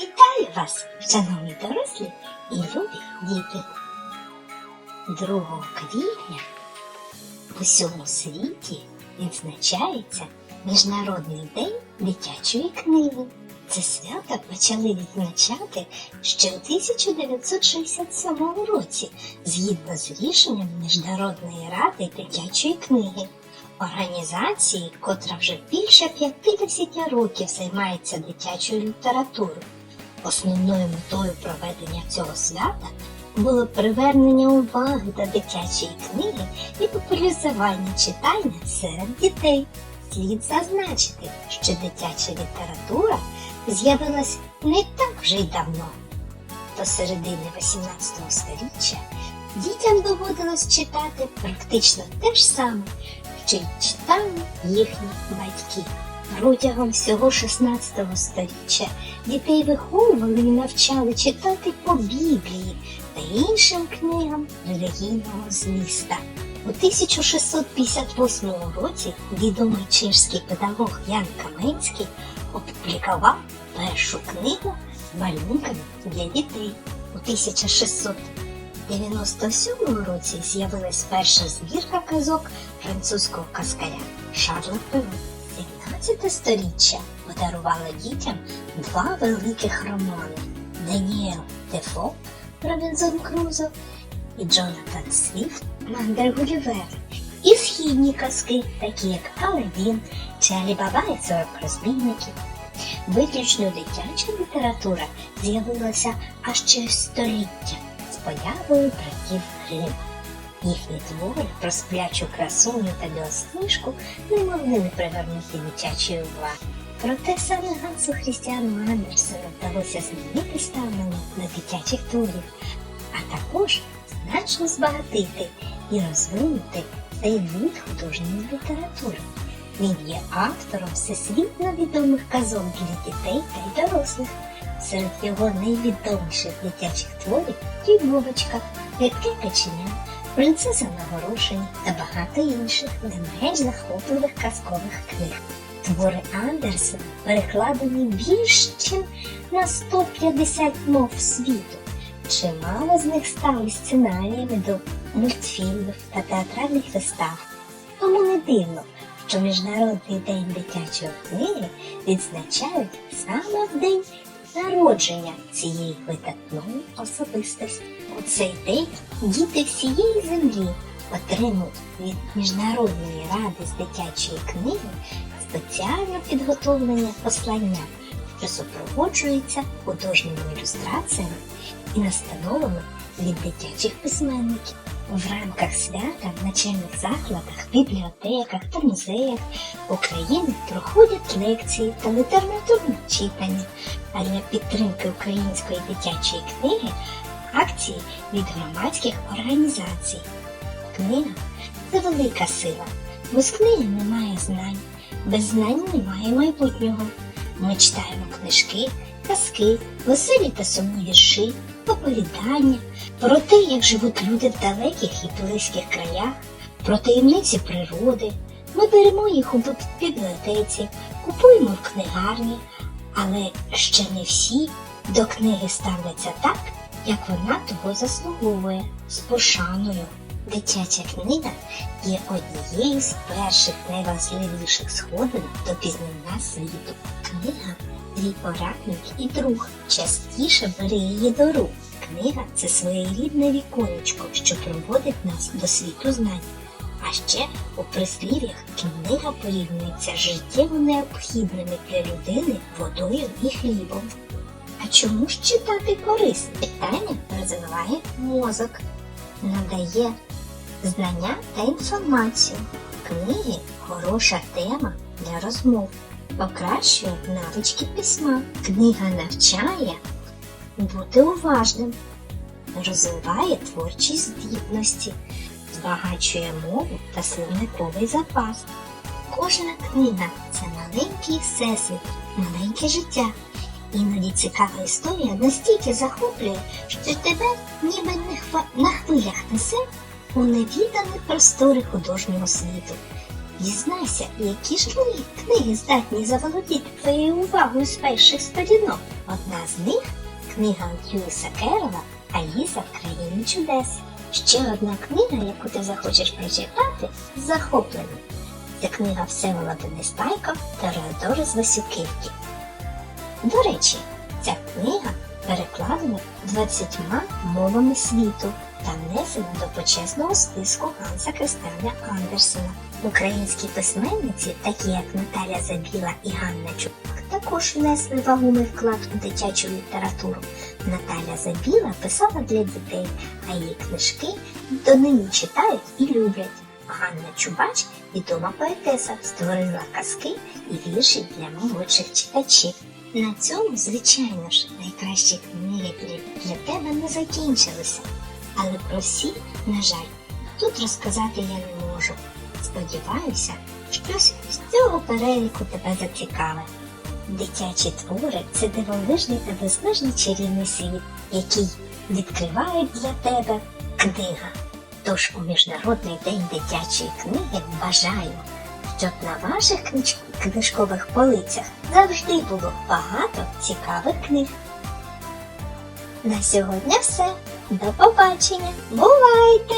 Вітаю вас, шановні дорослі і любі діти. 2 квітня в усьому світі відзначається Міжнародний день дитячої книги. Це свято почали відзначати ще у 1967 році згідно з рішенням Міжнародної ради дитячої книги. Організації, котра вже більше 50 років займається дитячою літературою. Основною метою проведення цього свята було привернення уваги до дитячої книги і популяризування читання серед дітей. Слід зазначити, що дитяча література з'явилась не так вже й давно. До середини 18 століття дітям доводилось читати практично те ж саме, що й читали їхні батьки. Протягом всього 16 століття дітей виховували і навчали читати по Біблії та іншим книгам релігійного зміста. У 1658 році відомий чешський педагог Ян Каменський опублікував першу книгу малюнками для дітей. У 1697 році з'явилась перша збірка казок французького каскаря Шарла Перо. 17 сторіччя подарувало дітям два великих романи Даніел Дефо Робінзон Крузо і Джонатан Свіфт Мандер Гулівер. І східні казки, такі як Аладдін чи Алібаба і 40 розбійників. Виключно дитяча література з'явилася аж через століття з появою братів Грим. Їхні твори про сплячу красуню та білосніжку не могли не привернути дитячої уваги. Проте саме Гансу Хрістіану Андерсену вдалося змінити ставлення до дитячих творів, а також значно збагатити і розвинути цей вид художньої літератури. Він є автором всесвітньо відомих казок для дітей та й дорослих. Серед його найвідоміших дитячих творів Дібовочка, Рідке каченя, Принцеса на горошині та багато інших не менш захопливих казкових книг. Твори Андерсена перекладені більш ніж на 150 мов світу. Чимало з них стали сценаріями до мультфільмів та театральних вистав. Тому не дивно, що Міжнародний день дитячої книги відзначають саме в день народження цієї видатної особистості. У цей день діти всієї землі отримують від Міжнародної ради з дитячої книги спеціально підготовлення послання, що супроводжується художніми ілюстраціями і настановами від дитячих письменників. В рамках свята в начальних закладах, бібліотеках та музеях України проходять лекції та літературні читання, а для підтримки української дитячої книги акції від громадських організацій. Книга це велика сила. Без книги немає знань, без знань немає майбутнього. Ми читаємо книжки, казки, веселі та сумні вірші, оповідання про те, як живуть люди в далеких і близьких краях, про таємниці природи. Ми беремо їх у бібліотеці, купуємо в книгарні, але ще не всі до книги ставляться так, як вона того заслуговує, з пошаною. Дитяча книга є однією з перших найважливіших сходинок до пізнання світу. Книга твій порадник і друг. Частіше бери її до рук. Книга це своєрідне віконечко, що проводить нас до світу знань. А ще у прислів'ях книга порівнюється життєво необхідними для людини водою і хлібом. А чому ж читати корисно? Читання розвиває мозок, надає знання та інформацію. Книги хороша тема для розмов, покращує навички письма. Книга навчає бути уважним, розвиває творчі здібності, збагачує мову та словниковий запас. Кожна книга це маленький всесвіт, маленьке життя. Іноді цікава історія настільки захоплює, що тебе ніби на хвилях несе у невідані простори художнього світу. Дізнайся, які ж книги здатні заволодіти твоєю увагою з перших сторінок. Одна з них книга Льюіса Керова Аліса в країні чудес. Ще одна книга, яку ти захочеш прочитати, захоплена. Це книга Всеволода Нестайко та Реодори з Васюківки. До речі, ця книга перекладена 20 мовами світу та внесена до почесного списку Ганса Кристиана Андерсена. Українські письменниці, такі як Наталя Забіла і Ганна Чупак, також внесли вагомий вклад у дитячу літературу. Наталя Забіла писала для дітей, а її книжки донині читають і люблять. Ганна Чубач, відома поетеса, створила казки і вірші для молодших читачів. На цьому, звичайно ж, найкращі книги для тебе не закінчилися. Але про всі, на жаль, тут розказати я не можу. Сподіваюся, щось з цього переліку тебе зацікавить. Дитячі твори це дивовижний та безмежний чарівний світ, який відкривають для тебе книга. Тож у Міжнародний день дитячої книги бажаю, щоб на ваших книж- книжкових полицях завжди було багато цікавих книг. На сьогодні все. До побачення. Бувайте!